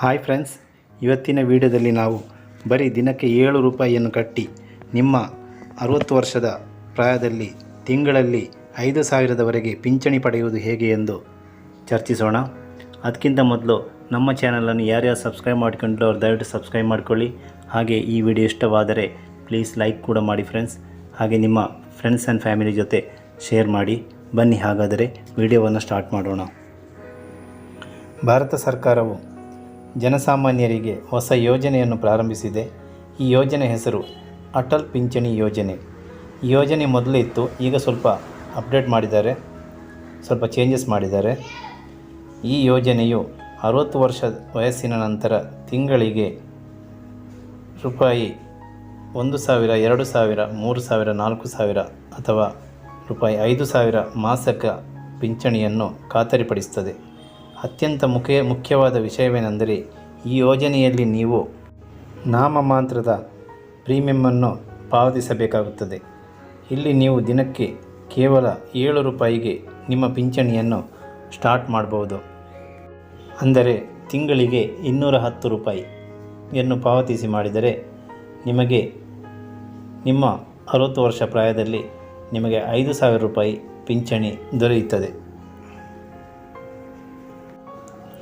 Hi friends, ಇವತ್ತಿನ ವಿಡಿಯೋದಲ್ಲಿ ನಾವು ಬರೀ ದಿನಕ್ಕೆ ಏಳು ರೂಪಾಯಿಯನ್ನು ಕಟ್ಟಿ ನಿಮ್ಮ ಅರುವತ್ತು ವರ್ಷದ ಪ್ರಾಯದಲ್ಲಿ ತಿಂಗಳಲ್ಲಿ ಐದು ಸಾವಿರದವರೆಗೆ ಪಿಂಚಣಿ ಪಡೆಯುವುದು ಹೇಗೆ ಎಂದು ಚರ್ಚಿಸೋಣ. ಅದಕ್ಕಿಂತ ಮೊದಲು ನಮ್ಮ ಚಾನಲನ್ನು ಯಾರ್ಯಾರು ಸಬ್ಸ್ಕ್ರೈಬ್ ಮಾಡ್ಕೊಂಡ್ರು ಅವ್ರು ದಯವಿಟ್ಟು ಸಬ್ಸ್ಕ್ರೈಬ್ ಮಾಡ್ಕೊಳ್ಳಿ. ಹಾಗೆ ಈ ವಿಡಿಯೋ ಇಷ್ಟವಾದರೆ ಪ್ಲೀಸ್ ಲೈಕ್ ಕೂಡ ಮಾಡಿ ಫ್ರೆಂಡ್ಸ್. ಹಾಗೆ ನಿಮ್ಮ ಫ್ರೆಂಡ್ಸ್ ಆ್ಯಂಡ್ ಫ್ಯಾಮಿಲಿ ಜೊತೆ ಶೇರ್ ಮಾಡಿ. ಬನ್ನಿ ಹಾಗಾದರೆ ವಿಡಿಯೋವನ್ನು ಸ್ಟಾರ್ಟ್ ಮಾಡೋಣ. ಭಾರತ ಸರ್ಕಾರವು ಜನಸಾಮಾನ್ಯರಿಗೆ ಹೊಸ ಯೋಜನೆಯನ್ನು ಪ್ರಾರಂಭಿಸಿದೆ. ಈ ಯೋಜನೆ ಹೆಸರು ಅಟಲ್ ಪಿಂಚಣಿ ಯೋಜನೆ. ಈ ಯೋಜನೆ ಮೊದಲೇ ಇತ್ತು, ಈಗ ಸ್ವಲ್ಪ ಅಪ್ಡೇಟ್ ಮಾಡಿದ್ದಾರೆ, ಸ್ವಲ್ಪ ಚೇಂಜಸ್ ಮಾಡಿದ್ದಾರೆ. ಈ ಯೋಜನೆಯು ಅರುವತ್ತು ವರ್ಷ ವಯಸ್ಸಿನ ನಂತರ ತಿಂಗಳಿಗೆ ರೂಪಾಯಿ ಒಂದು ಸಾವಿರ, ಎರಡು ಸಾವಿರ, ಮೂರು ಸಾವಿರ, ನಾಲ್ಕು ಸಾವಿರ ಅಥವಾ ರೂಪಾಯಿ ಐದು ಸಾವಿರ ಮಾಸಕ ಪಿಂಚಣಿಯನ್ನು ಖಾತರಿಪಡಿಸುತ್ತದೆ. ಅತ್ಯಂತ ಮುಖ್ಯ, ಮುಖ್ಯವಾದ ವಿಷಯವೇನೆಂದರೆ ಈ ಯೋಜನೆಯಲ್ಲಿ ನೀವು ನಾಮಮಾತ್ರದ ಪ್ರೀಮಿಯಮನ್ನು ಪಾವತಿಸಬೇಕಾಗುತ್ತದೆ. ಇಲ್ಲಿ ನೀವು ದಿನಕ್ಕೆ ಕೇವಲ ಏಳು ರೂಪಾಯಿಗೆ ನಿಮ್ಮ ಪಿಂಚಣಿಯನ್ನು ಸ್ಟಾರ್ಟ್ ಮಾಡಬಹುದು. ಅಂದರೆ ತಿಂಗಳಿಗೆ ಇನ್ನೂರ ಹತ್ತು ರೂಪಾಯಿಯನ್ನು ಪಾವತಿಸಿ ಮಾಡಿದರೆ ನಿಮಗೆ ನಿಮ್ಮ ಅರುವತ್ತು ವರ್ಷ ಪ್ರಾಯದಲ್ಲಿ ನಿಮಗೆ ಐದು ಸಾವಿರ ರೂಪಾಯಿ ಪಿಂಚಣಿ ದೊರೆಯುತ್ತದೆ.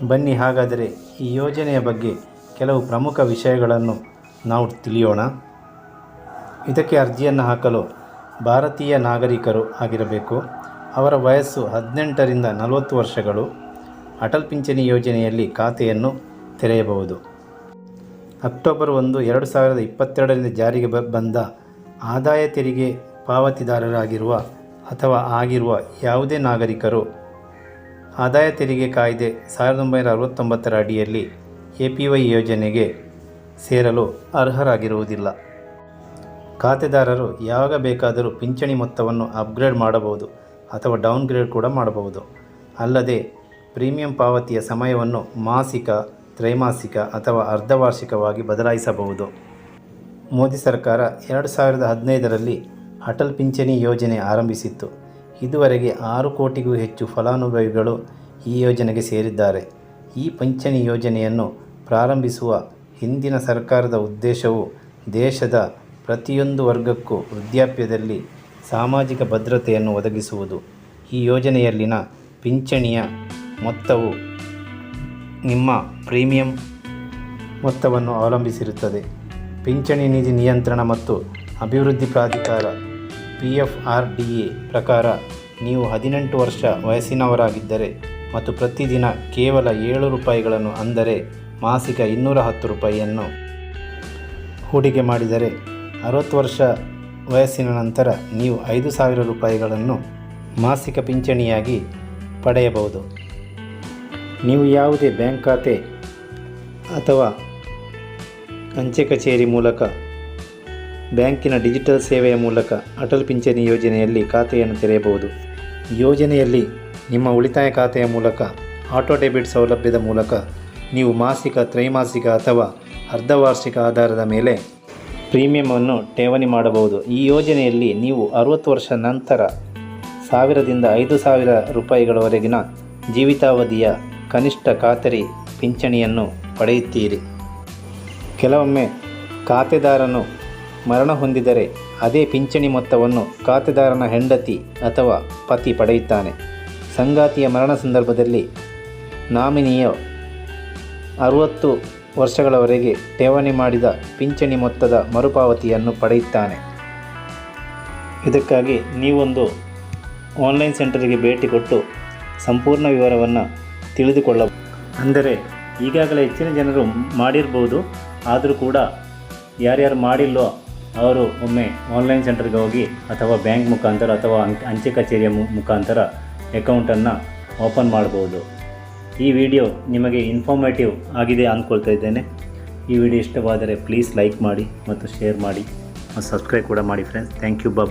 ಬನ್ನಿ, ಹಾಗಾದರೆ ಈ ಯೋಜನೆಯ ಬಗ್ಗೆ ಕೆಲವು ಪ್ರಮುಖ ವಿಷಯಗಳನ್ನು ನಾವು ತಿಳಿಯೋಣ. ಇದಕ್ಕೆ ಅರ್ಜಿಯನ್ನು ಹಾಕಲು ಭಾರತೀಯ ನಾಗರಿಕರು ಆಗಿರಬೇಕು. ಅವರ ವಯಸ್ಸು ಹದಿನೆಂಟರಿಂದ ನಲವತ್ತು ವರ್ಷಗಳು. ಅಟಲ್ ಪಿಂಚಣಿ ಯೋಜನೆಯಲ್ಲಿ ಖಾತೆಯನ್ನು ತೆರೆಯಬಹುದು. ಅಕ್ಟೋಬರ್ ಒಂದು, ಎರಡು ಸಾವಿರದ ಇಪ್ಪತ್ತೆರಡರಿಂದ ಜಾರಿಗೆ ಬಂದ ಆದಾಯ ತೆರಿಗೆ ಪಾವತಿದಾರರಾಗಿರುವ ಅಥವಾ ಆಗಿರುವ ಯಾವುದೇ ನಾಗರಿಕರು ಆದಾಯ ತೆರಿಗೆ ಕಾಯ್ದೆ ಸಾವಿರದ ಒಂಬೈನೂರ ಅರವತ್ತೊಂಬತ್ತರ ಅಡಿಯಲ್ಲಿ ಎ ಪಿ ವೈ ಯೋಜನೆಗೆ ಸೇರಲು ಅರ್ಹರಾಗಿರುವುದಿಲ್ಲ. ಖಾತೆದಾರರು ಯಾವಾಗ ಬೇಕಾದರೂ ಪಿಂಚಣಿ ಮೊತ್ತವನ್ನು ಅಪ್ಗ್ರೇಡ್ ಮಾಡಬಹುದು ಅಥವಾ ಡೌನ್ಗ್ರೇಡ್ ಕೂಡ ಮಾಡಬಹುದು. ಅಲ್ಲದೆ, ಪ್ರೀಮಿಯಂ ಪಾವತಿಯ ಸಮಯವನ್ನು ಮಾಸಿಕ, ತ್ರೈಮಾಸಿಕ ಅಥವಾ ಅರ್ಧವಾರ್ಷಿಕವಾಗಿ ಬದಲಾಯಿಸಬಹುದು. ಮೋದಿ ಸರ್ಕಾರ ಎರಡು ಸಾವಿರದ ಹದಿನೈದರಲ್ಲಿ ಅಟಲ್ ಪಿಂಚಣಿ ಯೋಜನೆ ಆರಂಭಿಸಿತ್ತು. ಇದುವರೆಗೆ ಆರು ಕೋಟಿಗೂ ಹೆಚ್ಚು ಫಲಾನುಭವಿಗಳು ಈ ಯೋಜನೆಗೆ ಸೇರಿದ್ದಾರೆ. ಈ ಪಿಂಚಣಿ ಯೋಜನೆಯನ್ನು ಪ್ರಾರಂಭಿಸುವ ಹಿಂದಿನ ಸರ್ಕಾರದ ಉದ್ದೇಶವು ದೇಶದ ಪ್ರತಿಯೊಂದು ವರ್ಗಕ್ಕೂ ವೃದ್ಧಾಪ್ಯದಲ್ಲಿ ಸಾಮಾಜಿಕ ಭದ್ರತೆಯನ್ನು ಒದಗಿಸುವುದು. ಈ ಯೋಜನೆಯಲ್ಲಿನ ಪಿಂಚಣಿಯ ಮೊತ್ತವು ನಿಮ್ಮ ಪ್ರೀಮಿಯಂ ಮೊತ್ತವನ್ನು ಅವಲಂಬಿಸಿರುತ್ತದೆ. ಪಿಂಚಣಿ ನಿಧಿ ನಿಯಂತ್ರಣ ಮತ್ತು ಅಭಿವೃದ್ಧಿ ಪ್ರಾಧಿಕಾರ P F R D A ಪ್ರಕಾರ ನೀವು ಹದಿನೆಂಟು ವರ್ಷ ವಯಸ್ಸಿನವರಾಗಿದ್ದರೆ ಮತ್ತು ಪ್ರತಿದಿನ ಕೇವಲ ಏಳು ರೂಪಾಯಿಗಳನ್ನು ಅಂದರೆ ಮಾಸಿಕ ಇನ್ನೂರ ಹತ್ತು ರೂಪಾಯಿಯನ್ನು ಹೂಡಿಕೆ ಮಾಡಿದರೆ ಅರವತ್ತು ವರ್ಷ ವಯಸ್ಸಿನ ನಂತರ ನೀವು ಐದು ಸಾವಿರ ರೂಪಾಯಿಗಳನ್ನು ಮಾಸಿಕ ಪಿಂಚಣಿಯಾಗಿ ಪಡೆಯಬಹುದು. ನೀವು ಯಾವುದೇ ಬ್ಯಾಂಕ್ ಖಾತೆ ಅಥವಾ ಅಂಚೆ ಕಚೇರಿ ಮೂಲಕ ಬ್ಯಾಂಕಿನ ಡಿಜಿಟಲ್ ಸೇವೆಯ ಮೂಲಕ ಅಟಲ್ ಪಿಂಚಣಿ ಯೋಜನೆಯಲ್ಲಿ ಖಾತೆಯನ್ನು ತೆರೆಯಬಹುದು. ಯೋಜನೆಯಲ್ಲಿ ನಿಮ್ಮ ಉಳಿತಾಯ ಖಾತೆಯ ಮೂಲಕ ಆಟೋ ಡೆಬಿಟ್ ಸೌಲಭ್ಯದ ಮೂಲಕ ನೀವು ಮಾಸಿಕ, ತ್ರೈಮಾಸಿಕ ಅಥವಾ ಅರ್ಧವಾರ್ಷಿಕ ಆಧಾರದ ಮೇಲೆ ಪ್ರೀಮಿಯಮನ್ನು ಠೇವಣಿ ಮಾಡಬಹುದು. ಈ ಯೋಜನೆಯಲ್ಲಿ ನೀವು ಅರುವತ್ತು ವರ್ಷ ನಂತರ ಸಾವಿರದಿಂದ ಐದು ಸಾವಿರ ರೂಪಾಯಿಗಳವರೆಗಿನ ಜೀವಿತಾವಧಿಯ ಕನಿಷ್ಠ ಖಾತರಿ ಪಿಂಚಣಿಯನ್ನು ಪಡೆಯುತ್ತೀರಿ. ಕೆಲವೊಮ್ಮೆ ಖಾತೆದಾರನು ಮರಣ ಹೊಂದಿದರೆ ಅದೇ ಪಿಂಚಣಿ ಮೊತ್ತವನ್ನು ಖಾತೆದಾರನ ಹೆಂಡತಿ ಅಥವಾ ಪತಿ ಪಡೆಯುತ್ತಾನೆ. ಸಂಗಾತಿಯ ಮರಣ ಸಂದರ್ಭದಲ್ಲಿ ನಾಮಿನಿಯ ಅರುವತ್ತು ವರ್ಷಗಳವರೆಗೆ ಠೇವಣಿ ಮಾಡಿದ ಪಿಂಚಣಿ ಮೊತ್ತದ ಮರುಪಾವತಿಯನ್ನು ಪಡೆಯುತ್ತಾನೆ. ಇದಕ್ಕಾಗಿ ನೀವೊಂದು ಆನ್ಲೈನ್ ಸೆಂಟರಿಗೆ ಭೇಟಿ ಕೊಟ್ಟು ಸಂಪೂರ್ಣ ವಿವರವನ್ನು ತಿಳಿದುಕೊಳ್ಳ ಅಂದರೆ ಈಗಾಗಲೇ ಹೆಚ್ಚಿನ ಜನರು ಮಾಡಿರ್ಬೋದು, ಆದರೂ ಕೂಡ ಯಾರ್ಯಾರು ಮಾಡಿಲ್ಲೋ ಅವರು ಒಮ್ಮೆ ಆನ್ಲೈನ್ ಸೆಂಟರ್ಗೆ ಹೋಗಿ ಅಥವಾ ಬ್ಯಾಂಕ್ ಮುಖಾಂತರ ಅಥವಾ ಅಂಚೆ- ಕಚೇರಿಯ ಮುಖಾಂತರ ಅಕೌಂಟನ್ನು ಓಪನ್ ಮಾಡ್ಬೋದು ಈ ವಿಡಿಯೋ ನಿಮಗೆ ಇನ್ಫಾರ್ಮೇಟಿವ್ ಆಗಿದೆ ಅಂದ್ಕೊಳ್ತಾ ಇದ್ದೇನೆ. ಈ ವಿಡಿಯೋ ಇಷ್ಟವಾದರೆ ಪ್ಲೀಸ್ ಲೈಕ್ ಮಾಡಿ ಮತ್ತು ಶೇರ್ ಮಾಡಿ. ಮತ್ತು ಸಬ್ಸ್ಕ್ರೈಬ್ ಕೂಡ ಮಾಡಿ ಫ್ರೆಂಡ್ಸ್ ಥ್ಯಾಂಕ್ ಯು ಬಾಯ್